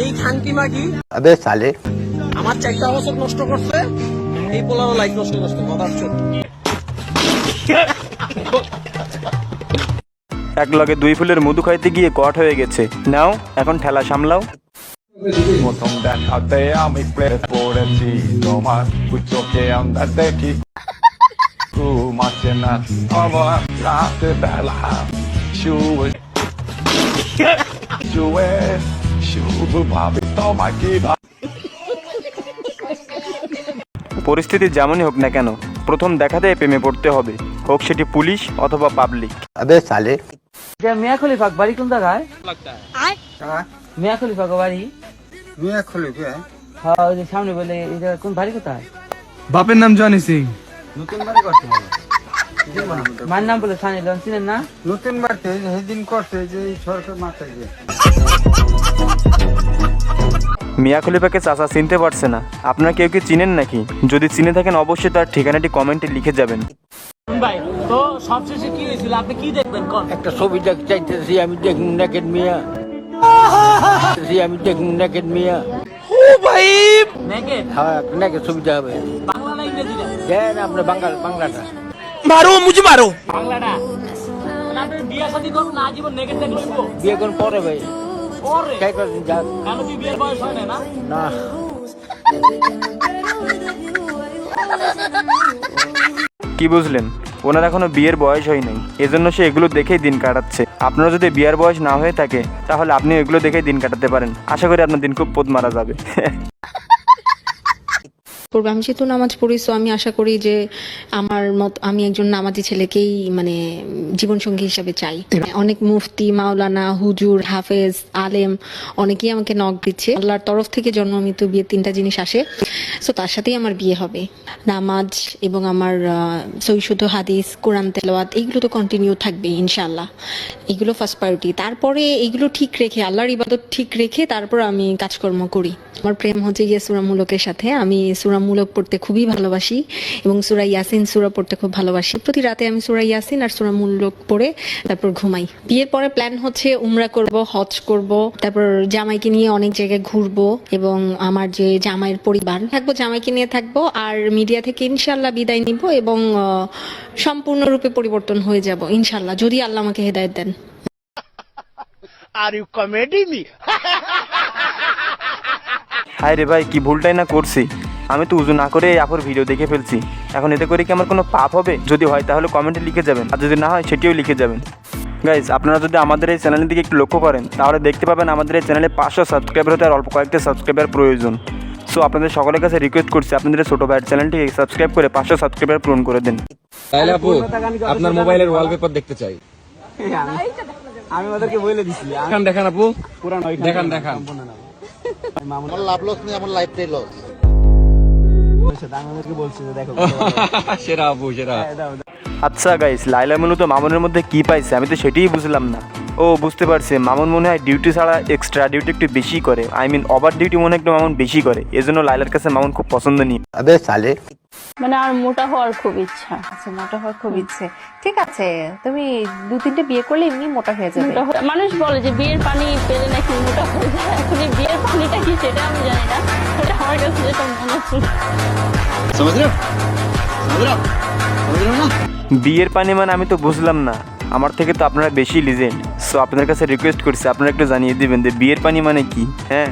এই খানকি মাগি আবে সালে। আমার চারটা বছর নষ্ট করছে এই লাইফ নষ্ট করছে এক লগে দুই ফুলের মধু খাইতে গিয়ে কট হয়ে গেছে। নাও এখন ঠেলা সামলাও। প্রথম দেখাতে আমি প্লেট পড়েছি তোমার চোখে আমরা দেখি ঘুমাচ্ছে না আমার রাতে বেলা শুয়ে শুয়ে পরিস্থিতি যেমনই হোক না কেন প্রথম দেখাতে প্রেমে পড়তে হবে হোক সেটি পুলিশ অথবা পাবলিক আবে সালে। বাড়ি কোন জায়গায়? হ্যাঁ। বাড়ি? হ্যাঁ ওই যে সামনে বলে এটা কোন বাড়ি কোথায়? বাপের নাম জনি সিং। নতুন বাড়ি করতে মার নাম বলে সানি না? নতুন বাড়িতে সেদিন করছে যে সরকার মাথায় মিয়া খলিফাকে চাচা চিনতে পারছে না। আপনারা কেউ কি চিনেন নাকি? যদি চিনে থাকেন অবশ্যই তার ঠিকানাটি কমেন্টে লিখে যাবেন। ভাই তো সবশেষে কি হয়েছিল? আপনি কি দেখবেন? কোন? একটা ছবি দেখ চাইতেছি আমি দেখুন নেকেট মিয়া। জি, আমি দেখুন নেকেট মিয়া। নেগেট হ্যাঁ নেকেট ছবিটা হবে বাংলা না ইংরেজি? না দেন আপনার বাঙ্গাল বাংলাটা। বাংলাটা। আপনি বিয়ে শাদী করবেন না বিয়ে কোন পরে ভাই। কি বিয়ের বয়স হয় না না? না। কি বুঝলেন? ওনার এখনও বিয়ের বয়স হয় নাই। এজন্য সে এগুলো দেখেই দিন কাটাচ্ছে। আপনারা যদি বিয়ের বয়স না হয়ে থাকে তাহলে আপনি এগুলো দেখেই দিন কাটাতে পারেন। আশা করি আপনার দিন খুব পোদ মারা যাবে। পড়বে। আমি যেহেতু নামাজ পড়ি সো আমি আশা করি যে আমার মত আমি একজন নামাজি ছেলেকেই মানে জীবনসঙ্গী হিসাবে চাই। অনেক মুফতি মাওলানা হুজুর হাফেজ আলেম অনেকেই আমাকে নক দিচ্ছে। আল্লাহর তরফ থেকে জন্মমৃত বিয়ে তিনটা জিনিস আসে সো তার সাথেই আমার বিয়ে হবে। নামাজ এবং আমার সৈশুদ্ধ হাদিস কোরআন তেলাওয়াত এইগুলো তো কন্টিনিউ থাকবে ইনশাল্লাহ এগুলো ফার্স্ট প্রায়োরিটি তারপরে এগুলো ঠিক রেখে আল্লাহর ইবাদত ঠিক রেখে তারপর আমি কাজকর্ম করি। আমার প্রেম হচ্ছে গিয়ে সুরামুলকের সাথে। আমি সুরামূলক পড়তে খুবই ভালোবাসি এবং সুরা ইয়াসিন সুরা পড়তে খুব ভালোবাসি। প্রতি রাতে আমি সুরা ইয়াসিন আর সুরামূলক পড়ে তারপর ঘুমাই। বিয়ের পরে প্ল্যান হচ্ছে উমরা করব হজ করব তারপর জামাইকে নিয়ে অনেক জায়গায় ঘুরবো এবং আমার যে জামাইয়ের পরিবার থাকব জামাইকে নিয়ে থাকব আর মিডিয়া থেকে ইনশাল্লাহ বিদায় নিব এবং সম্পূর্ণরূপে পরিবর্তন হয়ে যাব ইনশাল্লাহ যদি আল্লাহ আমাকে হেদায়ত দেন। আর ইউ কমেডি মি হায় রে ভাই কি ভুলটাই না করছি। আমি তো উজু না করে এই আপুর ভিডিও দেখে ফেলছি। এখন এতে করে কি আমার কোনো পাপ হবে? যদি হয় তাহলে কমেন্টে লিখে যাবেন। আর যদি না হয় সেটিও লিখে যাবেন। গাইজ আপনারা যদি আমাদের এই চ্যানেলের দিকে একটু লক্ষ্য করেন তাহলে দেখতে পাবেন আমাদের এই চ্যানেলে পাঁচশো সাবস্ক্রাইবার হতে আর অল্প কয়েকটা সাবস্ক্রাইবার প্রয়োজন। সো আপনাদের সকলের কাছে রিকোয়েস্ট করছি আপনাদের ছোটো ভাইয়ের চ্যানেলটিকে সাবস্ক্রাইব করে পাঁচশো সাবস্ক্রাইবার পূরণ করে দিন। তাহলে আপু আপনার মোবাইলের ওয়ালপেপার দেখতে চাই। আমি ওদেরকে বলে দিছি দেখান দেখান আপু। দেখান দেখান। আমি ওদেরকে বলছি যে দেখো আচ্ছা গাইস লাইলা মনু তো মামুনের মধ্যে কি পাইছে? আমি তো সেটাই বুঝলাম না। ও বুঝতে পারছে। মামুন মনে হয় ডিউটি ছাড়া এক্সট্রা ডিউটি একটু বেশি করে। আই মিন ওভার ডিউটি মনে একটু মামুন বেশি করে। এজন্য লাইলার কাছে মামুন খুব পছন্দ নি আবে সালে। মানে আর মোটা হওয়ার খুব ইচ্ছা। আচ্ছা মোটা হওয়ার খুব ইচ্ছে। ঠিক আছে তুমি দু তিনটে বিয়ে করলে এমনি মোটা হয়ে যাবে। মানুষ বলে যে বিয়ের পানি পেলে নাকি মোটা হয়ে যায়? এখন বিয়ের পানিটা কি সেটা আমি জানি না। বিয়ের পানি মানে আমি তো বুঝলাম না। আমার থেকে তো আপনারা বেশি লিজেন্ড সো আপনার কাছে রিকোয়েস্ট করছি, আপনারা একটু জানিয়ে দিবেন যে বিয়ের পানি মানে কি? হ্যাঁ?